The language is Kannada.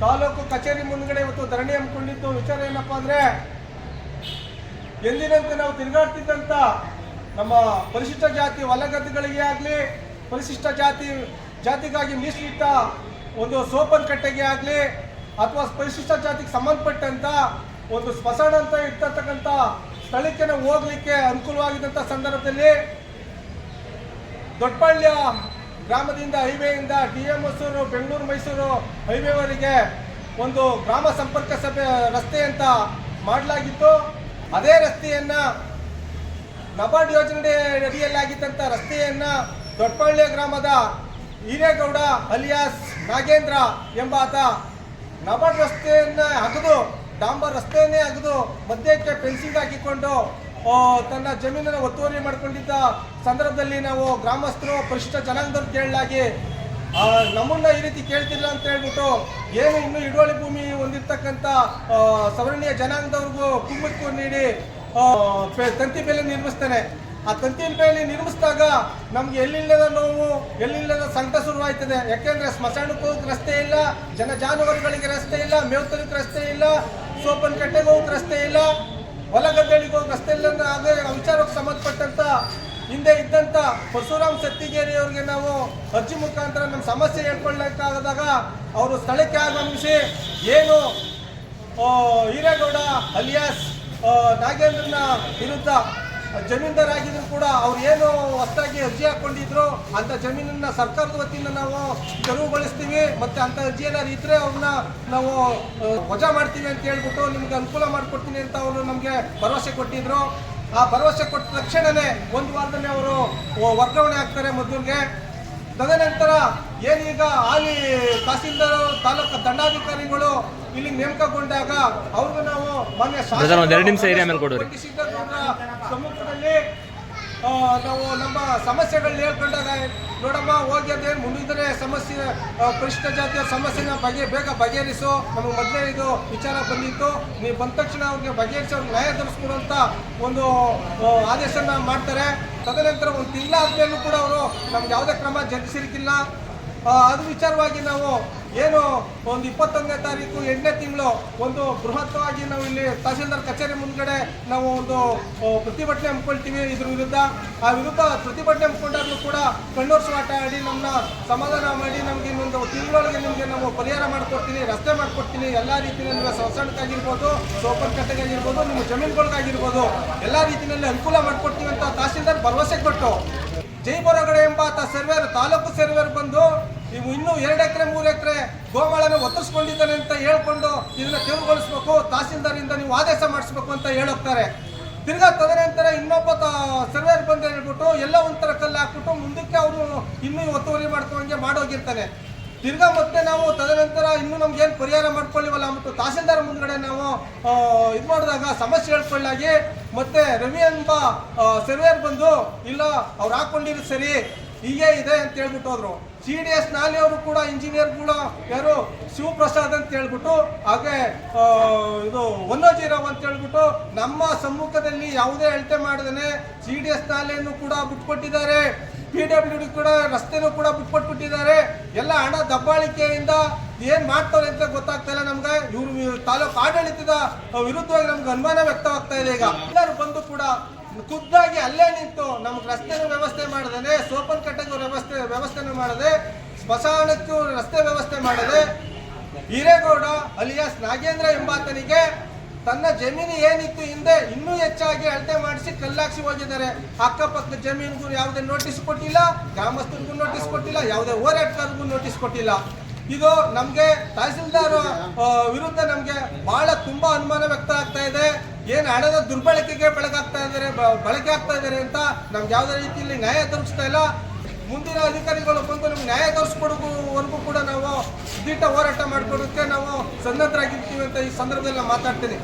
ತಾಲೂಕು ಕಚೇರಿ ಮುಂದ್ಗಡೆ ಇವತ್ತು ಧರಣಿ ಹಮ್ಮಿಕೊಂಡಿದ್ದು. ವಿಚಾರ ಏನಪ್ಪಾ ಅಂದ್ರೆ, ಎಂದಿನಂತೆ ನಾವು ತಿರುಗಾಡ್ತಿದ್ದಂಥ ನಮ್ಮ ಪರಿಶಿಷ್ಟ ಜಾತಿ ಹೊಲಗದ್ದೆಗಳಿಗೆ ಆಗಲಿ, ಪರಿಶಿಷ್ಟ ಜಾತಿ, ಜಾತಿಗಾಗಿ ಮೀಸಲಿಟ್ಟ ಒಂದು ಸೋಪನ್ ಕಟ್ಟೆಗೆ ಆಗಲಿ, ಅಥವಾ ಪರಿಶಿಷ್ಟ ಜಾತಿಗೆ ಸಂಬಂಧಪಟ್ಟಂತ ಒಂದು ಸ್ಮಶಾನ ಅಂತ ಇರ್ತಕ್ಕಂಥ ಸ್ಥಳಕ್ಕೆ ನಾವು ಹೋಗ್ಲಿಕ್ಕೆ ಅನುಕೂಲವಾಗಿದ್ದಂಥ ಸಂದರ್ಭದಲ್ಲಿ ದೊಡ್ಡಪಳ್ಳಿಯ ಗ್ರಾಮದಿಂದ ಹೈವೇಯಿಂದ ಡಿ ಎಂ ಮೈಸೂರು, ಬೆಂಗಳೂರು, ಮೈಸೂರು ಹೈವೇವರೆಗೆ ಒಂದು ಗ್ರಾಮ ಸಂಪರ್ಕ ಸಭೆ, ರಸ್ತೆ ಅಂತ ಮಾಡಲಾಗಿತ್ತು. ಅದೇ ರಸ್ತೆಯನ್ನು ನಬಾರ್ಡ್ ಯೋಜನೆ ಅಡಿಯಲ್ಲಾಗಿದ್ದಂಥ ರಸ್ತೆಯನ್ನು ದೊಡ್ಡಪಳ್ಳಿ ಗ್ರಾಮದ ಹಿರೇಗೌಡ ಅಲಿಯಾಸ್ ನಾಗೇಂದ್ರ ಎಂಬಾತ ನಬಾರ್ಡ್ ರಸ್ತೆಯನ್ನು ಅಗದು, ಡಾಂಬರ್ ರಸ್ತೆಯನ್ನೇ ಅಗದು ಮಧ್ಯಕ್ಕೆ ಫೆನ್ಸಿಂಗ್ ಹಾಕಿಕೊಂಡು ತನ್ನ ಜಮೀನನ್ನು ಒತ್ತುವರಿ ಮಾಡಿಕೊಂಡಿದ್ದ ಸಂದರ್ಭದಲ್ಲಿ ನಾವು ಗ್ರಾಮಸ್ಥರು, ಪರಿಶಿಷ್ಟ ಜನಾಂಗದವ್ರು ಕೇಳಲಾಗಿ ನಮ್ಮನ್ನ ಈ ರೀತಿ ಕೇಳ್ತಿಲ್ಲ ಅಂತ ಹೇಳ್ಬಿಟ್ಟು ಏನು ಇನ್ನು ಹಿಡುವಳಿ ಭೂಮಿ ಹೊಂದಿರ್ತಕ್ಕಂಥ ಸವರ್ಣೀಯ ಜನಾಂಗದವ್ರಿಗೂ ಕುಮ್ಮಕ್ಕು ನೀಡಿ ತಂತಿ ಬೇಲಿ ನಿರ್ಮಿಸ್ತಾನೆ. ಆ ತಂತಿ ಬೇಲಿ ನಿರ್ಮಿಸಿದಾಗ ನಮ್ಗೆ ಎಲ್ಲಿಲ್ಲದ ನೋವು, ಎಲ್ಲಿಲ್ಲದ ಸಂಕಟ ಶುರುವಾಯ್ತದೆ ಯಾಕೆಂದ್ರೆ ಸ್ಮಶಾನಕ್ಕೆ ಹೋಗಕ್ಕೆ ರಸ್ತೆ ಇಲ್ಲ, ಜನ ಜಾನುವಾರುಗಳಿಗೆ ರಸ್ತೆ ಇಲ್ಲ, ಮೇವು ರಸ್ತೆ ಇಲ್ಲ, ಸೋಪನ್ ಕಟ್ಟೆಗೆ ಹೋಗಕ್ಕೆ ರಸ್ತೆ ಇಲ್ಲ. ಹೊಲ ಗದ್ದೆಗಳಿಗೆ ಹೋಗಿ ರಸ್ತೆ ಇಲ್ಲ ಅದೇ ವಿಚಾರಕ್ಕೆ ಸಂಬಂಧಪಟ್ಟಂತ ಹಿಂದೆ ಇದ್ದಂತ ಪರಶುರಾಮ್ ಸತ್ತಿಗೇರಿ ಅವರಿಗೆ ನಾವು ಅರ್ಜಿ ಮುಖಾಂತರ ನಮ್ಮ ಸಮಸ್ಯೆ ಹೇಳ್ಕೊಳ್ಳಕ್ಕಾಗದಾಗ ಅವರು ಸ್ಥಳಕ್ಕೆ ಆಗಮಿಸಿ ಏನು ಹಿರೇಗೌಡ ಅಲಿಯಾಸ್ ನಾಗೇಂದ್ರನ ವಿರುದ್ಧ ಜಮೀನ್ದಾರಾಗಿದ್ರು ಕೂಡ ಅವ್ರು ಏನು ಹೊಸದಾಗಿ ಅರ್ಜಿ ಹಾಕೊಂಡಿದ್ರು ಅಂತ ಜಮೀನನ್ನ ಸರ್ಕಾರದ ವತಿಯಿಂದ ನಾವು ತೆರವುಗೊಳಿಸ್ತೀವಿ ಮತ್ತೆ ಅಂತ ಅರ್ಜಿ ಏನಾದ್ರು ಇದ್ರೆ ಅವ್ರನ್ನ ನಾವು ವಜಾ ಮಾಡ್ತೀವಿ ಅಂತ ಹೇಳ್ಬಿಟ್ಟು ನಿಮ್ಗೆ ಅನುಕೂಲ ಮಾಡಿಕೊಡ್ತೀನಿ ಅಂತ ಅವರು ನಮಗೆ ಭರವಸೆ ಕೊಟ್ಟಿದ್ರು. ಆ ಭರವಸೆ ಕೊಟ್ಟ ತಕ್ಷಣನೇ ಒಂದು ವಾರದಲ್ಲಿ ಅವರು ವರ್ಗಾವಣೆ ಆಗ್ತಾರೆ ಮೊದಲಿಗೆ ತದನಂತರ ಏನೀಗ ಹಾಲಿ ತಹಸೀಲ್ದಾರ್ ತಾಲೂಕು ದಂಡಾಧಿಕಾರಿಗಳು ಇಲ್ಲಿ ನೇಮಕಗೊಂಡಾಗ ಅವ್ರಿಗೂ ನಾವು ಮಾನ್ಯ ಸಮ್ಮುಖದಲ್ಲಿ ನಾವು ನಮ್ಮ ಸಮಸ್ಯೆಗಳನ್ನ ಹೇಳ್ಕೊಂಡಾಗ ನೋಡಮ್ಮ ಹೋಗಿ ಅದೇನು ಮುಂದಿದ್ರೆ ಸಮಸ್ಯೆ ಪರಿಷ್ಠ ಜಾತಿಯ ಸಮಸ್ಯೆನ ಬಗೆ ಬೇಗ ಬಗೆಹರಿಸು. ನಮಗೆ ಮೊದಲೇ ಇದು ವಿಚಾರ ಬಂದಿತ್ತು. ನೀವು ಬಂದ ತಕ್ಷಣ ಅವ್ರಿಗೆ ಬಗೆಹರಿಸಿ ಅವ್ರಿಗೆ ನ್ಯಾಯ ತರಿಸ್ಕೊಡು ಅಂತ ಒಂದು ಆದೇಶನ ಮಾಡ್ತಾರೆ. ತದನಂತರ ಒಂದು ತಿಂಗಳಾದ್ಮೇಲೂ ಕೂಡ ಅವರು ನಮ್ಗೆ ಯಾವುದೇ ಕ್ರಮ ಜರುಗಿಸಿರ್ಕಿಲ್ಲ ಆ, ಅದು ವಿಚಾರವಾಗಿ ನಾವು ಏನು ಒಂದು ಇಪ್ಪತ್ತೊಂದನೇ ತಾರೀಕು ಎಂಟನೇ ತಿಂಗಳು ಒಂದು ಬೃಹತ್ವಾಗಿ ನಾವು ಇಲ್ಲಿ ತಹಸೀಲ್ದಾರ್ ಕಚೇರಿ ಮುಂದ್ಗಡೆ ನಾವು ಒಂದು ಪ್ರತಿಭಟನೆ ಹಮ್ಮಿಕೊಳ್ತೀವಿ ಇದ್ರ ವಿರುದ್ಧ. ಆ ವಿರುದ್ಧ ಪ್ರತಿಭಟನೆ ಹಮ್ಮಿಕೊಂಡಾಗ್ಲೂ ಕೂಡ ಕಣ್ಣೂರು ಆಟ ಆಡಿ ನಮ್ಮನ್ನ ಸಮಾಧಾನ ಮಾಡಿ ನಮಗೆ ಇನ್ನೊಂದು ತಿಂಗಳೊಳಗೆ ನಿಮಗೆ ನಾವು ಪರಿಹಾರ ಮಾಡಿಕೊಡ್ತೀನಿ, ರಸ್ತೆ ಮಾಡಿಕೊಡ್ತೀನಿ, ಎಲ್ಲ ರೀತಿಯಲ್ಲಿ ಸಂಸ್ಥಾನಕ್ಕಾಗಿರ್ಬೋದು ಸೋಪನ್ ಕಟ್ಟೆಗಾಗಿರ್ಬೋದು ನಿಮ್ಮ ಜಮೀನುಗಳಿಗಾಗಿರ್ಬೋದು, ಎಲ್ಲ ರೀತಿಯಲ್ಲಿ ಅನುಕೂಲ ಮಾಡಿಕೊಡ್ತೀವಿ ಅಂತ ತಹಸೀಲ್ದಾರ್ ಭರವಸೆ ಕೊಟ್ಟು. ಜೈ ಎಂಬ ಸರ್ವೇರ್, ತಾಲೂಕು ಸರ್ವೇರ್ ಬಂದು ನೀವು ಇನ್ನೂ ಎರಡು ಎಕರೆ, ಮೂರು ಎಕರೆ ಗೋಮಾಳನ ಒತ್ತರಿಸ್ಕೊಂಡಿದ್ದಾನೆ ಅಂತ ಹೇಳ್ಕೊಂಡು ಇದನ್ನ ತೆರವುಗೊಳಿಸ್ಬೇಕು ತಹಸೀಲ್ದಾರಿಂದ ನೀವು ಆದೇಶ ಮಾಡಿಸ್ಬೇಕು ಅಂತ ಹೇಳೋಗ್ತಾರೆ ತಿರ್ಗಾ ತದನಂತರ ಇನ್ನೊಬ್ಬ ಸರ್ವೇರ್ ಬಂದು ಹೇಳ್ಬಿಟ್ಟು ಎಲ್ಲ ಒಂಥರ ಕಲ್ಲು ಹಾಕ್ಬಿಟ್ಟು ಮುಂದಕ್ಕೆ ಅವರು ಇನ್ನೂ ಒತ್ತುವರಿ ಮಾಡ್ಕೊಂಡಂಗೆ ಮಾಡೋಗಿರ್ತಾನೆ. ತಿರ್ಗಾ ಮತ್ತೆ ನಾವು ತದನಂತರ ಇನ್ನೂ ನಮ್ಗೆ ಏನು ಪರಿಹಾರ ಮಾಡ್ಕೊಳ್ಳಿವಲ್ಲ ಮತ್ತು ತಹಸೀಲ್ದಾರ್ ಮುಂದ್ಗಡೆ ನಾವು ಇದು ಮಾಡಿದಾಗ ಸಮಸ್ಯೆ ಹೇಳ್ಕೊಳ್ಳಾಗಿ ಮತ್ತೆ ರವಿ ಎಂಬ ಸರ್ವೇರ್ ಬಂದು, ಇಲ್ಲ, ಅವ್ರು ಹಾಕೊಂಡಿರೋದು ಸರಿ ಹೀಗೆ ಇದೆ ಅಂತ ಹೇಳ್ಬಿಟ್ಟು ಹೋದ್ರು. ಸಿ ಡಿ ಎಸ್ ನಾಲೆಯವರು ಕೂಡ ಇಂಜಿನಿಯರ್ ಕೂಡ ಯಾರು? ಶಿವಪ್ರಸಾದ್ ಅಂತ ಹೇಳ್ಬಿಟ್ಟು, ಹಾಗೆ ಇದು ಒನ್ನೋಜಿರಾವ್ ಅಂತ ಹೇಳ್ಬಿಟ್ಟು ನಮ್ಮ ಸಮ್ಮುಖದಲ್ಲಿ ಯಾವುದೇ ಅಳತೆ ಮಾಡದೇನೆ ಸಿ ಡಿ ಎಸ್ ನಾಲೆಯನ್ನು ಕೂಡ ಬಿಟ್ಕೊಟ್ಟಿದ್ದಾರೆ. ಪಿ ಡಬ್ಲ್ಯೂ ಡಿ ಕೂಡ ರಸ್ತೆನೂ ಕೂಡ ಬಿಟ್ಕೊಟ್ಬಿಟ್ಟಿದ್ದಾರೆ. ಎಲ್ಲ ಹಣ ದಬ್ಬಾಳಿಕೆಯಿಂದ ಏನ್ ಮಾಡ್ತಾರೆ ಅಂತ ಗೊತ್ತಾಗ್ತಾ ಇಲ್ಲ ನಮ್ಗೆ. ಇವ್ರು ತಾಲೂಕು ಆಡಳಿತದ ವಿರುದ್ಧವಾಗಿ ನಮ್ಗೆ ಅನುಮಾನ ವ್ಯಕ್ತವಾಗ್ತಾ ಇದೆ ಈಗ. ಎಲ್ಲರೂ ಬಂದು ಕೂಡ ಖುದ್ದಾಗಿ ಅಲ್ಲೇ ನಿಂತು ನಮ್ಗೆ ರಸ್ತೆ ವ್ಯವಸ್ಥೆ ಮಾಡದೇನೆ, ಸೋಪನ್ ಕಟ್ಟೆಗೂ ವ್ಯವಸ್ಥೆ ವ್ಯವಸ್ಥೆನೂ ಮಾಡದೆ ಸ್ಮಶಾನಕ್ಕೂ ರಸ್ತೆ ವ್ಯವಸ್ಥೆ ಮಾಡದೆ, ಹಿರೇಗೌಡ ಅಲಿಯಾಸ್ ನಾಗೇಂದ್ರ ಎಂಬಾತನಿಗೆ ತನ್ನ ಜಮೀನು ಏನಿತ್ತು ಹಿಂದೆ ಇನ್ನೂ ಹೆಚ್ಚಾಗಿ ಅಳತೆ ಮಾಡಿಸಿ ಕಲ್ಲಾಕ್ಸಿ ಹೋಗಿದ್ದಾರೆ. ಅಕ್ಕಪಕ್ಕ ಜಮೀನಿಗೂ ಯಾವುದೇ ನೋಟಿಸ್ ಕೊಟ್ಟಿಲ್ಲ, ಗ್ರಾಮಸ್ಥರಿಗೂ ನೋಟಿಸ್ ಕೊಟ್ಟಿಲ್ಲ, ಯಾವುದೇ ಹೋರಾಟಗಾರರಿಗೂ ನೋಟಿಸ್ ಕೊಟ್ಟಿಲ್ಲ. ಇದು ನಮಗೆ ತಹಸೀಲ್ದಾರ್ ವಿರುದ್ಧ ನಮಗೆ ಬಹಳ ತುಂಬಾ ಅನುಮಾನ ವ್ಯಕ್ತ ಆಗ್ತಾ ಇದೆ. ಏನು ಹಣದ ದುರ್ಬಳಕೆಗೆ ಬೆಳಗಾಗ್ತಾ ಇದ್ದಾರೆ ಬಳಕೆ ಆಗ್ತಾ ಇದ್ದಾರೆ ಅಂತ ನಮ್ಗೆ ಯಾವುದೇ ರೀತಿಯಲ್ಲಿ ನ್ಯಾಯ ದೊರಕಿಸ್ತಾ ಇಲ್ಲ. ಮುಂದಿನ ಅಧಿಕಾರಿಗಳು ಬಂದು ನಮ್ಗೆ ನ್ಯಾಯ ತೋರಿಸ್ಕೊಡೋವರೆಗೂ ಕೂಡ ನಾವು ದಿಟ್ಟ ಹೋರಾಟ ಮಾಡ್ಕೊಡೋಕ್ಕೆ ನಾವು ಸನ್ನದ್ಧರಾಗಿರ್ತೀವಿ ಅಂತ ಈ ಸಂದರ್ಭದಲ್ಲಿ ಮಾತಾಡ್ತೀನಿ.